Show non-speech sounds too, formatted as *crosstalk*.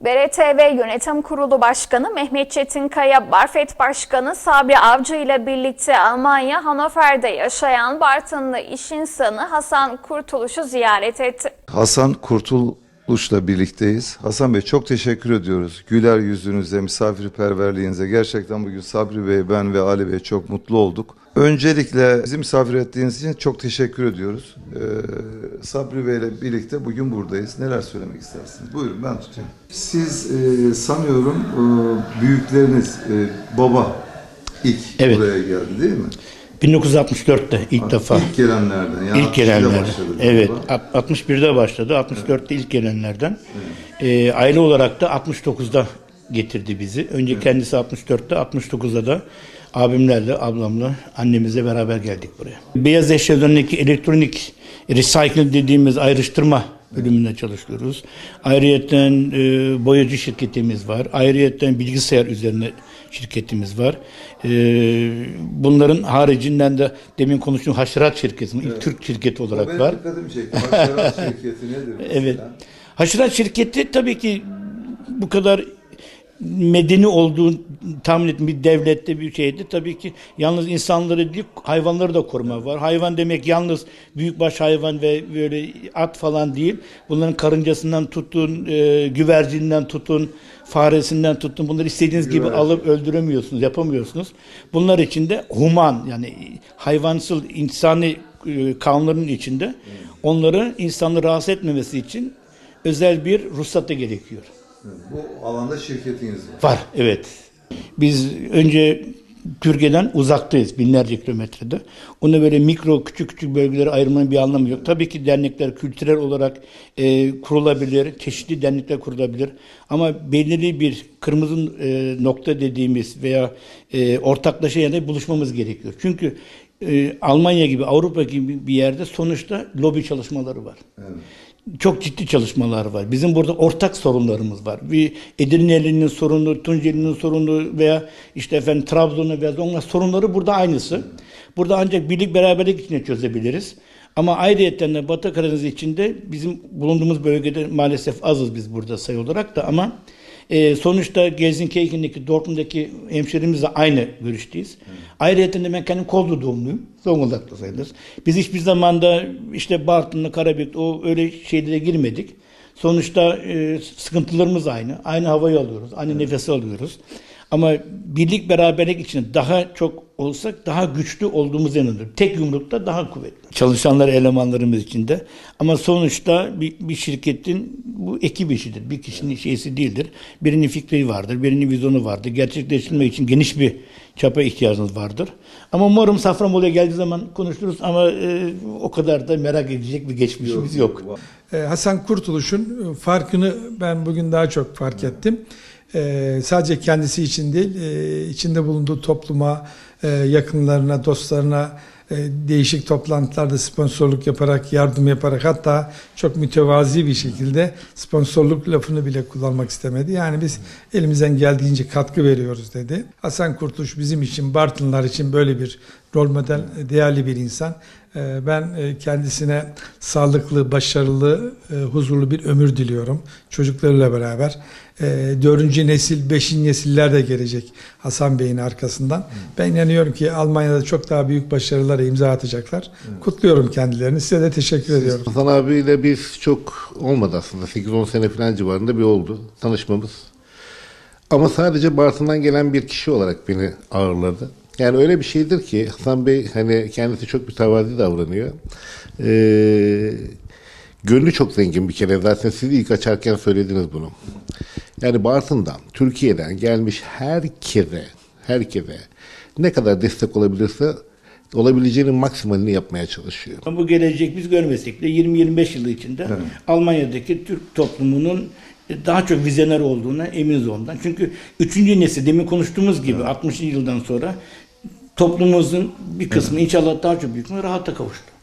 BRTV Yönetim Kurulu Başkanı Mehmet Çetinkaya, Barfet Başkanı Sabri Avcı ile birlikte Almanya Hannover'de yaşayan Bartınlı iş insanı Hasan Kurtuluş'u ziyaret etti. Hasan Kurtuluş'la birlikteyiz. Hasan Bey çok teşekkür ediyoruz. Güler yüzünüze, misafirperverliğinize. Gerçekten bugün Sabri Bey, ben ve Ali Bey çok mutlu olduk. Öncelikle bizi misafir ettiğiniz için çok teşekkür ediyoruz. Ee, Sabri Bey ile birlikte bugün buradayız. Neler söylemek istersiniz? Buyurun ben tutayım. Siz e, sanıyorum e, büyükleriniz, e, baba ilk Evet. buraya geldi değil mi? 1964'te ilk defa. İlk gelenlerden. Yani İlk 60'da gelenlerden. Evet. galiba. alt- 61'de başladı. 64'te ilk gelenlerden. Ee, aile olarak da 69'da getirdi bizi. Önce kendisi 64'te, 69'da da abimlerle, ablamla, annemizle beraber geldik buraya. Beyaz eşyalarındaki elektronik recycle dediğimiz ayrıştırma bölümünde çalışıyoruz. Ayrıyeten e, boyacı şirketimiz var. Ayrıyeten bilgisayar üzerine şirketimiz var. E, bunların haricinden de demin konuştuğum haşerat şirketi, ilk Türk şirketi O olarak var. çekti. Haşerat *laughs* şirketi nedir? mesela? Evet. Haşerat şirketi tabii ki bu kadar medeni olduğu tahmin ettiğim bir devlette bir şeydi. Tabii ki yalnız insanları değil hayvanları da koruma var. Hayvan demek yalnız büyükbaş hayvan ve böyle at falan değil. Bunların karıncasından tutun, e, güvercinden tutun, faresinden tutun. Bunları istediğiniz gibi Güvercin. alıp öldüremiyorsunuz, yapamıyorsunuz. Bunlar için de human yani hayvansal insani e, kanunların içinde onları insanları rahatsız etmemesi için özel bir ruhsat da gerekiyor. Bu alanda şirketiniz var. Var, evet. Biz önce Türkiye'den uzaktayız binlerce kilometrede. Onu böyle mikro küçük küçük bölgelere ayırmanın bir anlamı yok. Tabii ki dernekler kültürel olarak e, kurulabilir, çeşitli dernekler kurulabilir. Ama belirli bir kırmızı e, nokta dediğimiz veya e, ortaklaşa yerde buluşmamız gerekiyor. Çünkü e, Almanya gibi, Avrupa gibi bir yerde sonuçta lobi çalışmaları var çok ciddi çalışmalar var. Bizim burada ortak sorunlarımız var. Bir Edirne'linin sorunu, Tunceli'nin sorunu veya işte efendim Trabzon'un veya Zonguldak sorunları burada aynısı. Burada ancak birlik beraberlik içinde çözebiliriz. Ama ayrıyeten de Batı Karadeniz içinde bizim bulunduğumuz bölgede maalesef azız biz burada sayı olarak da ama e, sonuçta Gelsenkirchen'deki, Dortmund'daki hemşerimizle aynı görüşteyiz. Ayrıca de ben kendim Kozlu doğumluyum. Zonguldak'ta sayılır. Biz hiçbir zamanda işte Bartın'la Karabük o öyle şeylere girmedik. Sonuçta e, sıkıntılarımız aynı. Aynı havayı alıyoruz. Aynı nefesi alıyoruz. Ama birlik beraberlik için daha çok olsak daha güçlü olduğumuz inanıyorum. Tek yumrukta daha kuvvetli. Çalışanlar elemanlarımız içinde. Ama sonuçta bir, bir şirketin bu ekip işidir. Bir kişinin şeysi değildir. Birinin fikri vardır, birinin vizyonu vardır. Gerçekleştirmek için geniş bir çapa ihtiyacınız vardır. Ama umarım Safranbolu'ya geldiği zaman konuşuruz ama e, o kadar da merak edecek bir geçmişimiz yok. Ee, Hasan Kurtuluş'un farkını ben bugün daha çok fark ettim. Ee, sadece kendisi için değil, e, içinde bulunduğu topluma, e, yakınlarına, dostlarına e, değişik toplantılarda sponsorluk yaparak, yardım yaparak hatta çok mütevazi bir şekilde sponsorluk lafını bile kullanmak istemedi. Yani biz elimizden geldiğince katkı veriyoruz dedi. Hasan Kurtuluş bizim için, Bartınlar için böyle bir rol model, değerli bir insan. Ee, Ben e, kendisine sağlıklı, başarılı, e, huzurlu bir ömür diliyorum. Çocuklarıyla beraber. Ee, Dördüncü nesil, beşinci nesiller de gelecek Hasan Bey'in arkasından. Ben inanıyorum ki Almanya'da çok daha büyük başarılara imza atacaklar. Kutluyorum kendilerini. Size de teşekkür ediyorum. Hasan abiyle biz çok olmadı aslında. 8-10 sene falan civarında bir oldu tanışmamız. Ama sadece Bartın'dan gelen bir kişi olarak beni ağırladı. Yani öyle bir şeydir ki Hasan Bey hani kendisi çok mütevazi davranıyor. Ee, gönlü çok zengin bir kere. Zaten siz ilk açarken söylediniz bunu. Yani Bartın'dan, Türkiye'den gelmiş herkese, herkese ne kadar destek olabilirse olabileceğinin maksimalini yapmaya çalışıyor. Bu gelecek biz görmesek de 20-25 yılı içinde Almanya'daki Türk toplumunun daha çok vizyoner olduğuna eminiz ondan. Çünkü üçüncü nesil demin konuştuğumuz gibi 60. yıldan sonra toplumumuzun bir kısmı inşallah daha çok büyük rahata kavuştu.